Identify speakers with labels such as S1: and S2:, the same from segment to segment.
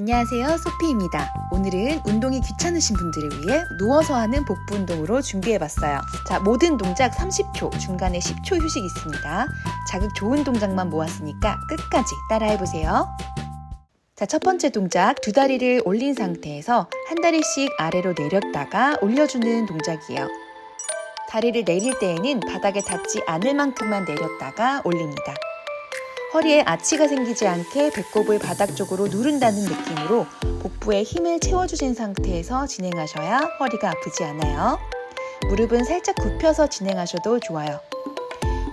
S1: 안녕하세요. 소피입니다. 오늘은 운동이 귀찮으신 분들을 위해 누워서 하는 복부 운동으로 준비해봤어요. 자, 모든 동작 30초, 중간에 10초 휴식 있습니다. 자극 좋은 동작만 모았으니까 끝까지 따라해보세요. 자, 첫 번째 동작, 두 다리를 올린 상태에서 한 다리씩 아래로 내렸다가 올려주는 동작이에요. 다리를 내릴 때에는 바닥에 닿지 않을 만큼만 내렸다가 올립니다. 허리에 아치가 생기지 않게 배꼽을 바닥 쪽으로 누른다는 느낌으로 복부에 힘을 채워주신 상태에서 진행하셔야 허리가 아프지 않아요. 무릎은 살짝 굽혀서 진행하셔도 좋아요.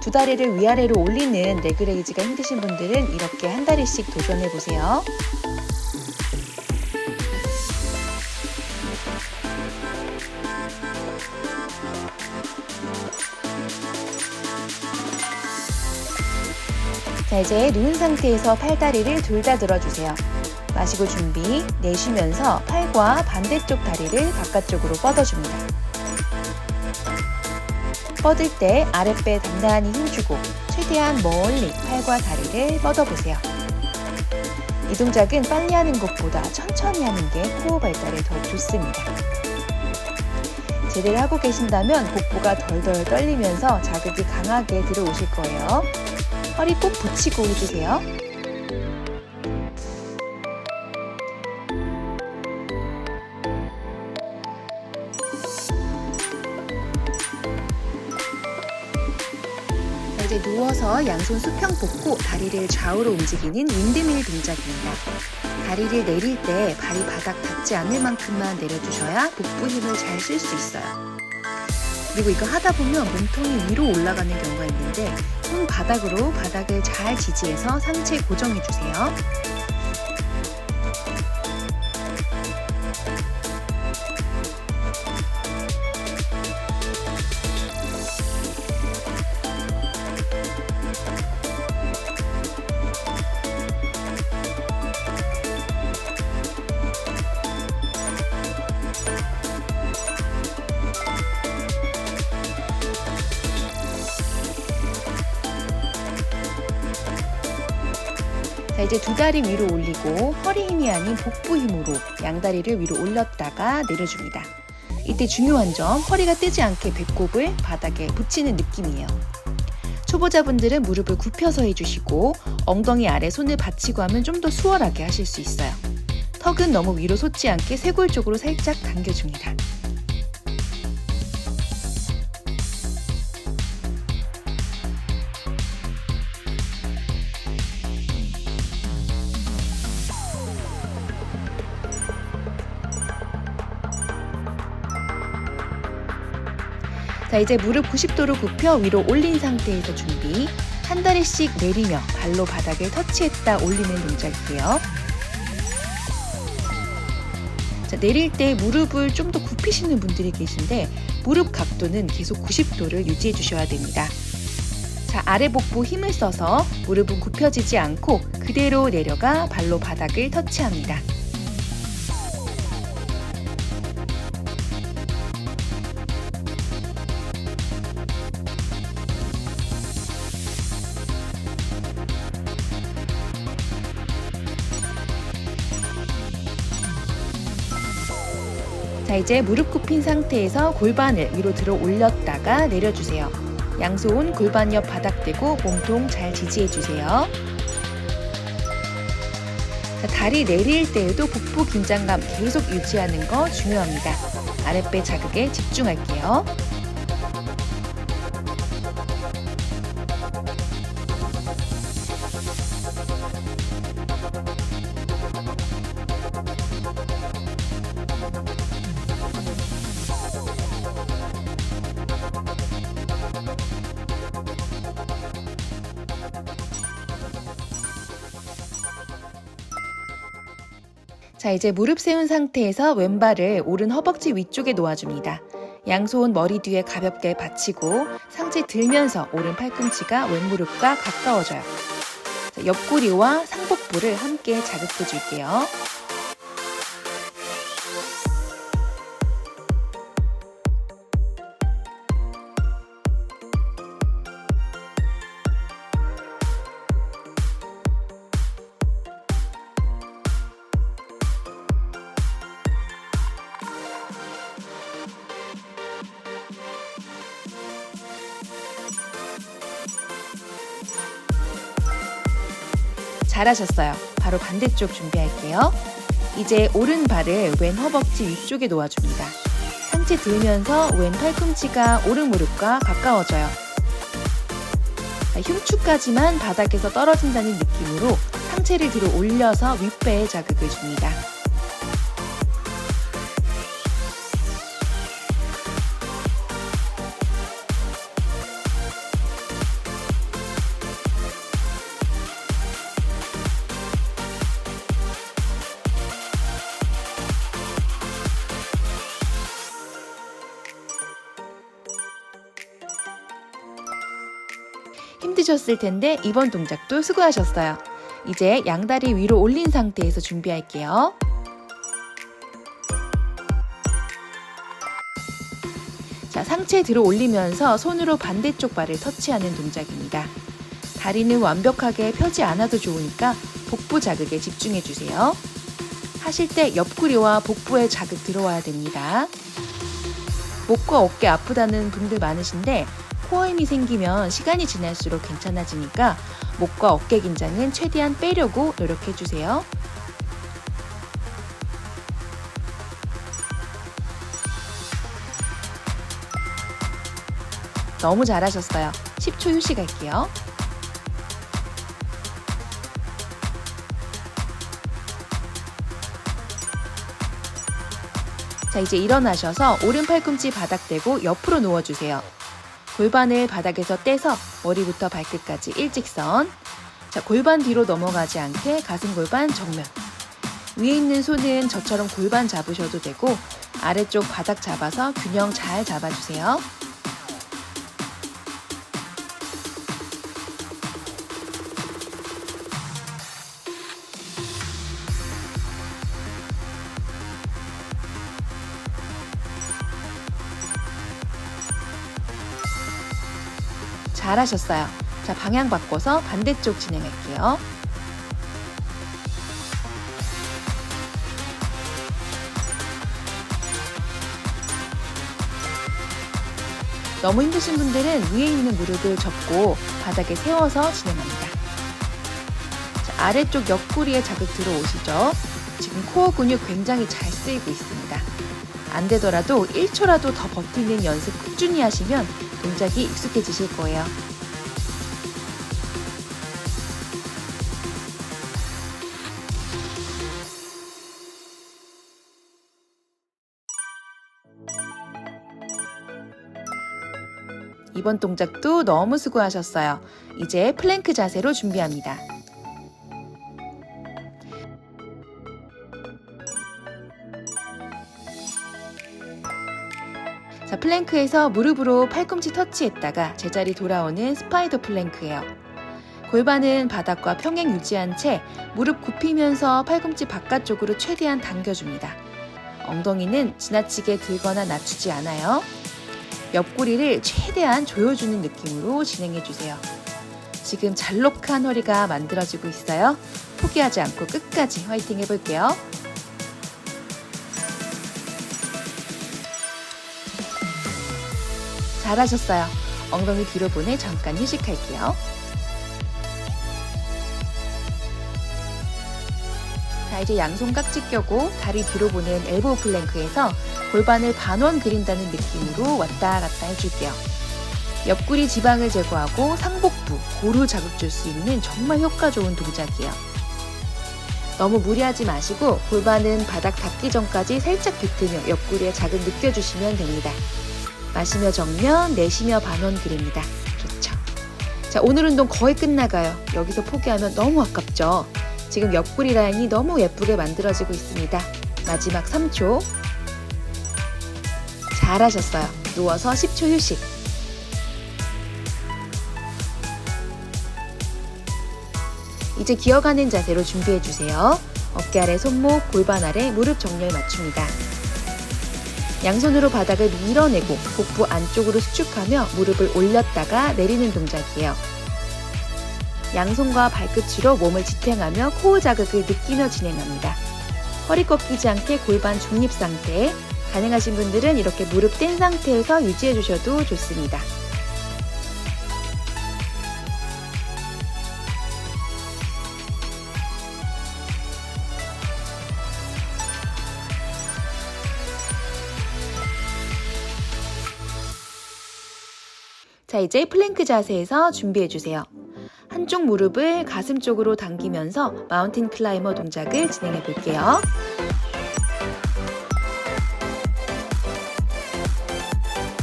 S1: 두 다리를 위아래로 올리는 레그레이즈가 힘드신 분들은 이렇게 한 다리씩 도전해 보세요. 자, 이제 누운 상태에서 팔다리를 둘 다 들어주세요. 마시고 준비, 내쉬면서 팔과 반대쪽 다리를 바깥쪽으로 뻗어줍니다. 뻗을 때 아랫배 단단히 힘주고 최대한 멀리 팔과 다리를 뻗어보세요. 이 동작은 빨리 하는 것보다 천천히 하는 게 코어 발달에 더 좋습니다. 제대로 하고 계신다면 복부가 덜덜 떨리면서 자극이 강하게 들어오실 거예요. 허리 꼭 붙이고 해주세요. 자, 이제 누워서 양손 수평 뻗고 다리를 좌우로 움직이는 윈드밀 동작입니다. 다리를 내릴 때 발이 바닥 닿지 않을 만큼만 내려주셔야 복부 힘을 잘 쓸 수 있어요. 그리고 이거 하다 보면 몸통이 위로 올라가는 경우가 있는데 손 바닥으로 바닥을 잘 지지해서 상체 고정해 주세요. 이제 두 다리 위로 올리고 허리 힘이 아닌 복부 힘으로 양다리를 위로 올렸다가 내려줍니다. 이때 중요한 점, 허리가 뜨지 않게 배꼽을 바닥에 붙이는 느낌이에요. 초보자분들은 무릎을 굽혀서 해주시고 엉덩이 아래 손을 받치고 하면 좀 더 수월하게 하실 수 있어요. 턱은 너무 위로 솟지 않게 쇄골 쪽으로 살짝 당겨줍니다. 자, 이제 무릎 90도로 굽혀 위로 올린 상태에서 준비. 한 다리씩 내리며 발로 바닥을 터치했다 올리는 동작이에요. 자, 내릴 때 무릎을 좀 더 굽히시는 분들이 계신데 무릎 각도는 계속 90도를 유지해 주셔야 됩니다. 자, 아래 복부 힘을 써서 무릎은 굽혀지지 않고 그대로 내려가 발로 바닥을 터치합니다. 자, 이제 무릎 굽힌 상태에서 골반을 위로 들어 올렸다가 내려주세요. 양손 골반 옆 바닥 대고 몸통 잘 지지해 주세요. 자, 다리 내릴 때에도 복부 긴장감 계속 유지하는 거 중요합니다. 아랫배 자극에 집중할게요. 자, 이제 무릎 세운 상태에서 왼발을 오른 허벅지 위쪽에 놓아줍니다. 양손 머리 뒤에 가볍게 받치고 상체 들면서 오른 팔꿈치가 왼무릎과 가까워져요. 자, 옆구리와 상복부를 함께 자극해 줄게요. 잘하셨어요. 바로 반대쪽 준비할게요. 이제 오른 발을 왼 허벅지 위쪽에 놓아줍니다. 상체 들면서 왼 팔꿈치가 오른 무릎과 가까워져요. 자, 흉추까지만 바닥에서 떨어진다는 느낌으로 상체를 뒤로 올려서 윗배에 자극을 줍니다. 힘드셨을 텐데 이번 동작도 수고하셨어요. 이제 양다리 위로 올린 상태에서 준비할게요. 자, 상체 들어 올리면서 손으로 반대쪽 발을 터치하는 동작입니다. 다리는 완벽하게 펴지 않아도 좋으니까 복부 자극에 집중해 주세요. 하실 때 옆구리와 복부에 자극 들어와야 됩니다. 목과 어깨 아프다는 분들 많으신데 힘이 생기면 시간이 지날수록 괜찮아지니까 목과 어깨 긴장은 최대한 빼려고 노력해 주세요. 너무 잘하셨어요. 10초 휴식할게요. 자, 이제 일어나셔서 오른 팔꿈치 바닥 대고 옆으로 누워주세요. 골반을 바닥에서 떼서 머리부터 발끝까지 일직선. 자, 골반 뒤로 넘어가지 않게 가슴 골반 정면. 위에 있는 손은 저처럼 골반 잡으셔도 되고 아래쪽 바닥 잡아서 균형 잘 잡아주세요. 잘하셨어요. 자, 방향 바꿔서 반대쪽 진행할게요. 너무 힘드신 분들은 위에 있는 무릎을 접고 바닥에 세워서 진행합니다. 자, 아래쪽 옆구리에 자극 들어오시죠? 지금 코어 근육 굉장히 잘 쓰이고 있습니다. 안 되더라도 1초라도 더 버티는 연습 꾸준히 하시면 동작이 익숙해지실 거예요. 이번 동작도 너무 수고하셨어요. 이제 플랭크 자세로 준비합니다. 자, 플랭크에서 무릎으로 팔꿈치 터치했다가 제자리 돌아오는 스파이더 플랭크예요. 골반은 바닥과 평행 유지한 채 무릎 굽히면서 팔꿈치 바깥쪽으로 최대한 당겨줍니다. 엉덩이는 지나치게 들거나 낮추지 않아요. 옆구리를 최대한 조여주는 느낌으로 진행해주세요. 지금 잘록한 허리가 만들어지고 있어요. 포기하지 않고 끝까지 화이팅 해볼게요. 잘하셨어요. 엉덩이 뒤로 보내 잠깐 휴식할게요. 자, 이제 양손 깍지 껴고 다리 뒤로 보낸 엘보우 플랭크에서 골반을 반원 그린다는 느낌으로 왔다 갔다 해줄게요. 옆구리 지방을 제거하고 상복부, 고루 자극 줄 수 있는 정말 효과 좋은 동작이에요. 너무 무리하지 마시고 골반은 바닥 닿기 전까지 살짝 비트며 옆구리에 자극 느껴주시면 됩니다. 마시며 정면, 내쉬며 반원 그립니다. 좋죠. 자, 오늘 운동 거의 끝나가요. 여기서 포기하면 너무 아깝죠. 지금 옆구리 라인이 너무 예쁘게 만들어지고 있습니다. 마지막 3초. 잘하셨어요. 누워서 10초 휴식. 이제 기어가는 자세로 준비해 주세요. 어깨 아래 손목, 골반 아래 무릎 정렬 맞춥니다. 양손으로 바닥을 밀어내고 복부 안쪽으로 수축하며 무릎을 올렸다가 내리는 동작이에요. 양손과 발끝으로 몸을 지탱하며 코어 자극을 느끼며 진행합니다. 허리 꺾이지 않게 골반 중립 상태, 가능하신 분들은 이렇게 무릎 뗀 상태에서 유지해 주셔도 좋습니다. 자, 이제 플랭크 자세에서 준비해 주세요. 한쪽 무릎을 가슴 쪽으로 당기면서 마운틴 클라이머 동작을 진행해 볼게요.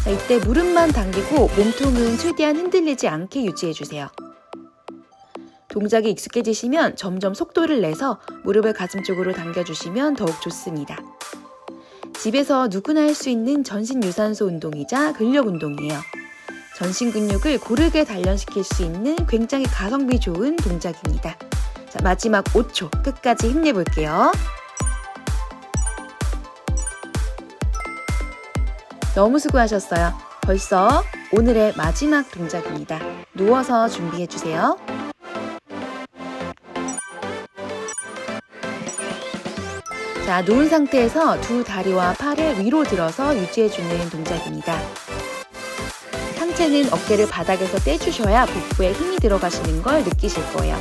S1: 자, 이때 무릎만 당기고 몸통은 최대한 흔들리지 않게 유지해 주세요. 동작이 익숙해지시면 점점 속도를 내서 무릎을 가슴 쪽으로 당겨주시면 더욱 좋습니다. 집에서 누구나 할 수 있는 전신 유산소 운동이자 근력 운동이에요. 전신 근육을 고르게 단련시킬 수 있는 굉장히 가성비 좋은 동작입니다. 자, 마지막 5초 끝까지 힘내볼게요. 너무 수고하셨어요. 벌써 오늘의 마지막 동작입니다. 누워서 준비해주세요. 자, 누운 상태에서 두 다리와 팔을 위로 들어서 유지해주는 동작입니다. 상체는 어깨를 바닥에서 떼주셔야 복부에 힘이 들어가시는 걸 느끼실 거예요.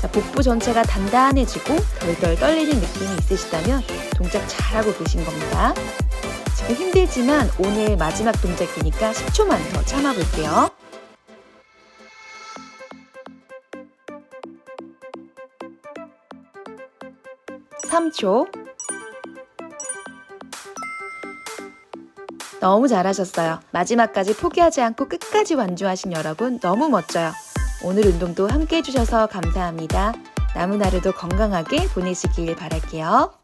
S1: 자, 복부 전체가 단단해지고 덜덜 떨리는 느낌이 있으시다면 동작 잘하고 계신 겁니다. 지금 힘들지만 오늘 마지막 동작이니까 10초만 더 참아볼게요. 삼초 너무 잘하셨어요. 마지막까지 포기하지 않고 끝까지 완주하신 여러분 너무 멋져요. 오늘 운동도 함께 해주셔서 감사합니다. 남은 하루도 건강하게 보내시길 바랄게요.